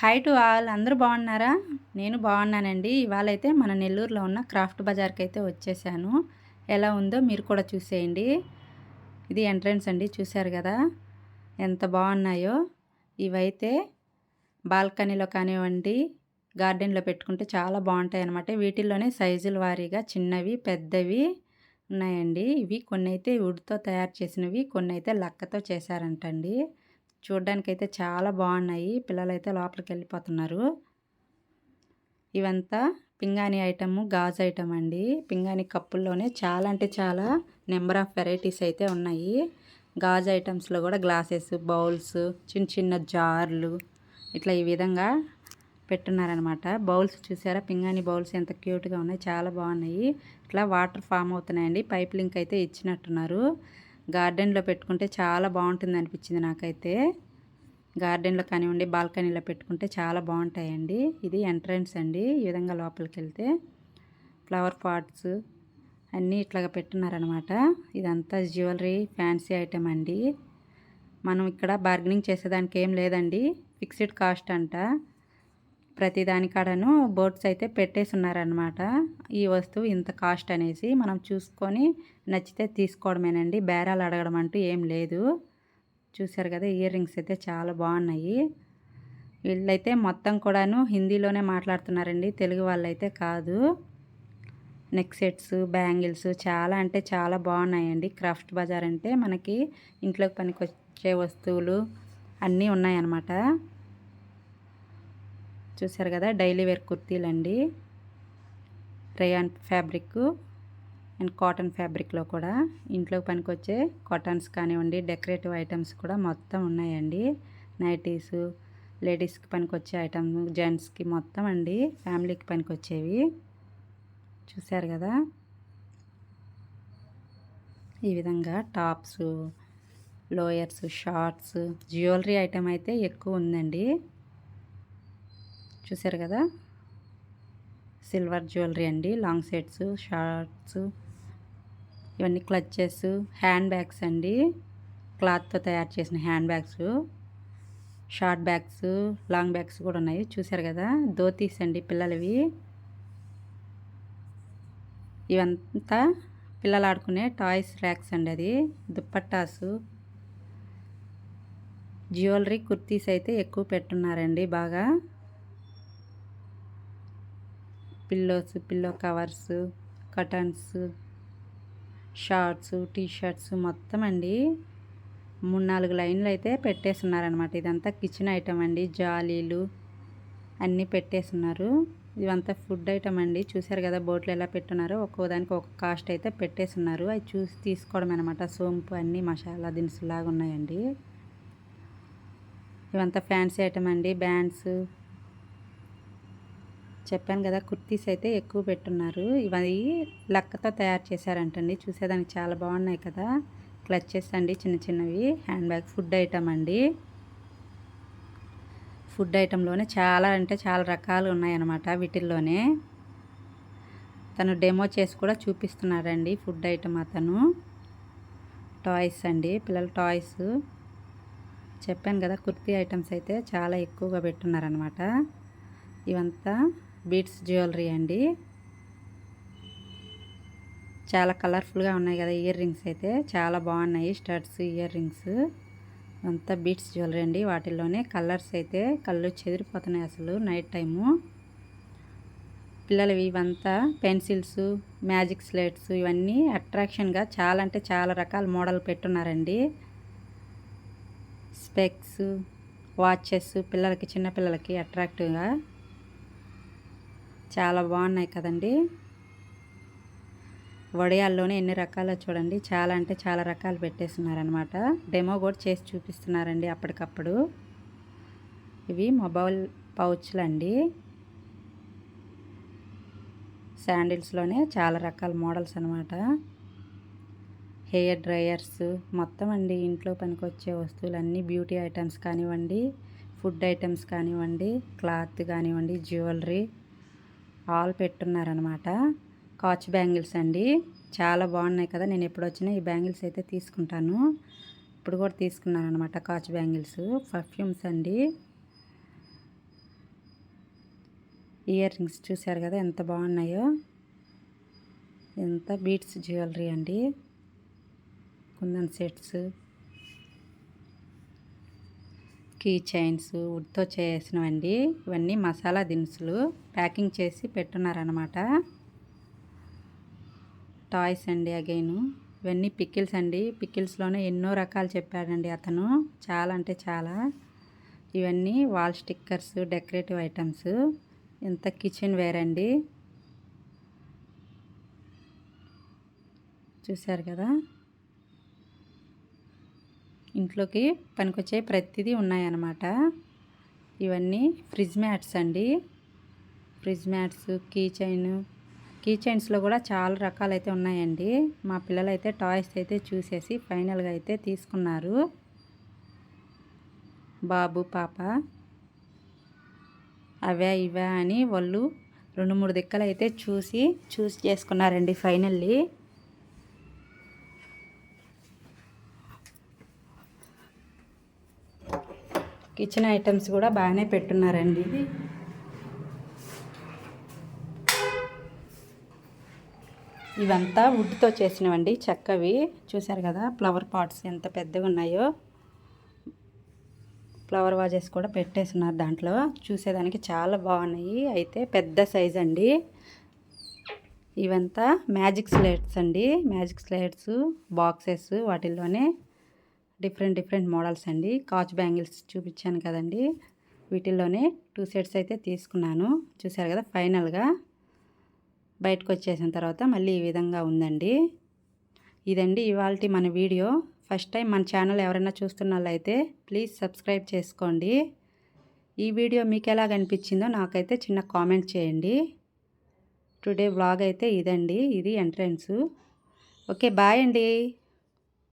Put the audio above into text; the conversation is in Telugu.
హాయ్ టు ఆల్ అందరూ బాగున్నారా? నేను బాగున్నానండి. ఇవాళైతే మన నెల్లూరులో ఉన్న క్రాఫ్ట్ బజార్కి అయితే వచ్చేసాను. ఎలా ఉందో మీరు కూడా చూసేయండి. ఇది ఎంట్రన్స్ అండి చూశారు కదా? ఎంత బాగున్నాయో. ఇవైతే బాల్కనీలో కానివ్వండి గార్డెన్లో పెట్టుకుంటే చాలా బాగుంటాయి అన్నమాట వీటిల్లోనే సైజుల వారీగా చిన్నవి పెద్దవి ఉన్నాయండి. ఇవి కొన్ని అయితే వుడ్తో తయారు చేసినవి కొన్ని అయితే లక్కతో చేశారంటండి. చూడ్డానికైతే చాలా బాగున్నాయి పిల్లలైతే లోపలికి వెళ్ళిపోతున్నారు ఇవంతా పింగాణి ఐటము గాజు ఐటమ్ అండి. పింగాణి కప్పుల్లోనే చాలా అంటే చాలా నెంబర్ ఆఫ్ వెరైటీస్ అయితే ఉన్నాయి. గాజు ఐటమ్స్లో కూడా గ్లాసెస్ బౌల్స్ చిన్న చిన్న జార్లు ఇట్లా ఈ విధంగా పెట్టున్నారనమాట బౌల్స్ చూసారా? పింగాణి బౌల్స్ ఎంత క్యూట్గా ఉన్నాయి. చాలా బాగున్నాయి ఇట్లా వాటర్ ఫామ్ అవుతున్నాయండి. పైప్ లింక్ అయితే ఇచ్చినట్టున్నారు. గార్డెన్లో పెట్టుకుంటే చాలా బాగుంటుంది అనిపించింది నాకైతే. గార్డెన్లో కానివ్వండి బాల్కనీలో పెట్టుకుంటే చాలా బాగుంటాయండి. ఇది ఎంట్రన్స్ అండి. ఈ విధంగా లోపలికి వెళ్తే ఫ్లవర్ పాట్స్ అన్నీ ఇట్లాగా పెట్టున్నారనమాట. ఇదంతా జ్యువెలరీ ఫ్యాన్సీ ఐటమ్ అండి. మనం ఇక్కడ బార్గెనింగ్ చేసేదానికి ఏం లేదండి. ఫిక్స్డ్ కాస్ట్ అంట. ప్రతి దానికాడను బోర్డ్స్ అయితే పెట్టేసి ఉన్నారనమాట ఈ వస్తువు ఇంత కాస్ట్ అనేసి మనం చూసుకొని నచ్చితే తీసుకోవడమేనండి. బేరాలు అడగడం అంటూ ఏం లేదు. చూసారు కదా ఇయర్ రింగ్స్ అయితే చాలా బాగున్నాయి. వీళ్ళైతే మొత్తం కూడాను హిందీలోనే మాట్లాడుతున్నారండి. తెలుగు వాళ్ళైతే కాదు. నెక్ సెట్స్ బ్యాంగిల్స్ చాలా అంటే చాలా బాగున్నాయండి. క్రాఫ్ట్ బజార్ అంటే మనకి ఇంట్లోకి పనికి వచ్చే వస్తువులు అన్నీ ఉన్నాయన్నమాట. చూసారు కదా డైలీ వేర్ కుర్తీలు అండి రేయాన్ ఫ్యాబ్రిక్ అండ్ కాటన్ ఫ్యాబ్రిక్లో కూడా. ఇంట్లోకి పనికొచ్చే కాటన్స్ కానివ్వండి డెకరేటివ్ ఐటమ్స్ కూడా మొత్తం ఉన్నాయండి. నైటీస్ లేడీస్కి పనికొచ్చే ఐటమ్ జెంట్స్కి మొత్తం అండి ఫ్యామిలీకి పనికొచ్చేవి. చూశారు కదా? ఈ విధంగా tops lowers shorts jewellery item అయితే ఎక్కువ ఉందండి. చూసారు కదా? సిల్వర్ జ్యువెలరీ అండి. లాంగ్ సెట్స్ షార్ట్స్ ఇవన్నీ క్లచ్చెస్ హ్యాండ్ బ్యాగ్స్ అండి. క్లాత్తో తయారు చేసిన hand bags short bags long bags కూడా ఉన్నాయి. చూసారు కదా? ధోతీస్ అండి పిల్లలవి. ఇవంతా పిల్లలు ఆడుకునే టాయ్స్ ర్యాక్స్ అండి అది. దుప్పట్టాసు. జ్యువెలరీ కుర్తీస్ అయితే ఎక్కువ పెట్టున్నారండి బాగా. Pillows pillow covers curtains shorts T shirts మొత్తం అండి. మూడు నాలుగు లైన్లు అయితే పెట్టేస్తున్నారనమాట ఇదంతా కిచెన్ ఐటమ్ అండి. జాలీలు అన్నీ పెట్టేస్తున్నారు. ఇవంతా ఫుడ్ ఐటమ్ అండి. చూశారు కదా బోట్లు ఎలా పెట్టున్నారో? ఒక్కో దానికి ఒక కాస్ట్ అయితే పెట్టేస్తున్నారు. అవి చూసి తీసుకోవడం అనమాట సోంపు అన్నీ మసాలా దినుసులాగా ఉన్నాయండి. ఇవంతా ఫ్యాన్సీ ఐటమ్ అండి. బ్యాండ్స్ చెప్పాను కదా కుర్తీస్ అయితే ఎక్కువ పెట్టున్నారు. ఇవి లక్కతో తయారు చేశారంటండి. చూసేదానికి చాలా బాగున్నాయి కదా. క్లచెస్ అండి చిన్న చిన్నవి. హ్యాండ్ బ్యాగ్ ఫుడ్ ఐటమ్ అండి. ఫుడ్ ఐటెంలోనే చాలా అంటే చాలా రకాలు ఉన్నాయన్నమాట వీటిల్లోనే. తను డెమో చేసి కూడా చూపిస్తున్నారండి ఫుడ్ ఐటమ్ అతను. టాయ్స్ అండి పిల్లల టాయ్స్. చెప్పాను కదా కుర్తీ ఐటమ్స్ అయితే చాలా ఎక్కువగా పెట్టున్నారనమాట ఇవంతా బీట్స్ జ్యువెలరీ అండి. చాలా కలర్ఫుల్గా ఉన్నాయి కదా ఇయర్ రింగ్స్ అయితే. చాలా బాగున్నాయి స్టడ్స్ ఇయర్ రింగ్స్. అంతా బీట్స్ జ్యువెలరీ అండి. వాటిల్లోనే కలర్స్ అయితే కళ్ళు చెదిరిపోతున్నాయి అసలు నైట్ టైము. పిల్లలవి ఇవంతా పెన్సిల్స్ మ్యాజిక్ స్లేట్స్ ఇవన్నీ అట్రాక్షన్గా చాలా అంటే చాలా రకాల మోడల్ పెట్టున్నారండి. స్పెక్స్ వాచెస్ పిల్లలకి చిన్నపిల్లలకి అట్రాక్టివ్గా చాలా బాగున్నాయి కదండి. వడియాల్లోనే ఎన్ని రకాలు చూడండి. చాలా అంటే చాలా రకాలు పెట్టేస్తున్నారనమాట డెమో కూడా చేసి చూపిస్తున్నారండి అప్పటికప్పుడు. ఇవి మొబైల్ పౌచ్లు అండి శాండిల్స్లోనే చాలా రకాల మోడల్స్ అనమాట హెయిర్ డ్రయర్స్ మొత్తం అండి ఇంట్లో పనికొచ్చే వస్తువులన్నీ బ్యూటీ ఐటమ్స్ కానివ్వండి ఫుడ్ ఐటమ్స్ కానివ్వండి క్లాత్ కానివ్వండి జ్యువెలరీ ఆల్ పెట్టున్నారనమాట కాచ్ బ్యాంగిల్స్ అండి. చాలా బాగున్నాయి కదా. నేను ఎప్పుడు వచ్చినా ఈ బ్యాంగిల్స్ అయితే తీసుకుంటాను. ఇప్పుడు కూడా తీసుకున్నాను అనమాట కాచ్ బ్యాంగిల్స్. పర్ఫ్యూమ్స్ అండి. ఇయర్ రింగ్స్ చూశారు కదా ఎంత బాగున్నాయో. ఎంత బీట్స్ జ్యువెలరీ అండి. కుందన్ సెట్స్. కీ చైన్స్ వుడ్తో చేసినవండి. ఇవన్నీ మసాలా దినుసులు ప్యాకింగ్ చేసి పెట్టున్నారనమాట టాయ్స్ అండి అగైన్. ఇవన్నీ పికిల్స్ అండి. పికిల్స్లోనే ఎన్నో రకాలు చెప్పాడండి అతను. చాలా అంటే చాలా. ఇవన్నీ వాల్ స్టిక్కర్స్ డెకరేటివ్ ఐటమ్స్. ఇంత కిచెన్ వేర్ అండి చూశారు కదా? ఇంట్లోకి పనికొచ్చే ప్రతిదీ ఉన్నాయన్నమాట. ఇవన్నీ ఫ్రిడ్జ్ మ్యాట్స్ అండి. Fridge mats key chain. Key చైన్స్లో కూడా చాలా రకాలు అయితే ఉన్నాయండి. మా పిల్లలు అయితే టాయ్స్ అయితే చూసేసి ఫైనల్గా అయితే తీసుకున్నారు. బాబు పాప. అవే ఇవే అని వాళ్ళు రెండు మూడు దిక్కలు అయితే చూసి చూస్ చేసుకున్నారండి ఫైనల్లీ. కిచెన్ ఐటమ్స్ కూడా బాగానే పెట్టున్నారండి. ఇవంతా వుడ్తో చేసినవండి చెక్కవి. చూశారు కదా ఫ్లవర్ పాట్స్ ఎంత పెద్దగా ఉన్నాయో. ఫ్లవర్ వాజెస్ కూడా పెట్టేస్తున్నారు దాంట్లో. చూసేదానికి చాలా బాగున్నాయి. అయితే పెద్ద సైజ్ అండి. ఇవంతా మ్యాజిక్ స్లేట్స్ అండి. మ్యాజిక్ స్లేట్స్ బాక్సెస్ వాటిల్లోనే డిఫరెంట్ డిఫరెంట్ మోడల్స్ అండి. కాచ్ బ్యాంగిల్స్ చూపించాను కదండి. వీటిల్లోనే టూ సెట్స్ అయితే తీసుకున్నాను. చూసారు కదా ఫైనల్గా బయటకు వచ్చేసిన తర్వాత మళ్ళీ ఈ విధంగా ఉందండి. ఇదండి ఇవాళ మన వీడియో. ఫస్ట్ టైం మన ఛానల్ ఎవరైనా చూస్తున్నట్లయితే ప్లీజ్ సబ్స్క్రైబ్ చేసుకోండి. ఈ వీడియో మీకు ఎలా కనిపించిందో నాకైతే చిన్న కామెంట్ చేయండి. టుడే వ్లాగ్ అయితే ఇదండి. ఇది ఎంట్రన్స్. ఓకే బాయ్ అండి.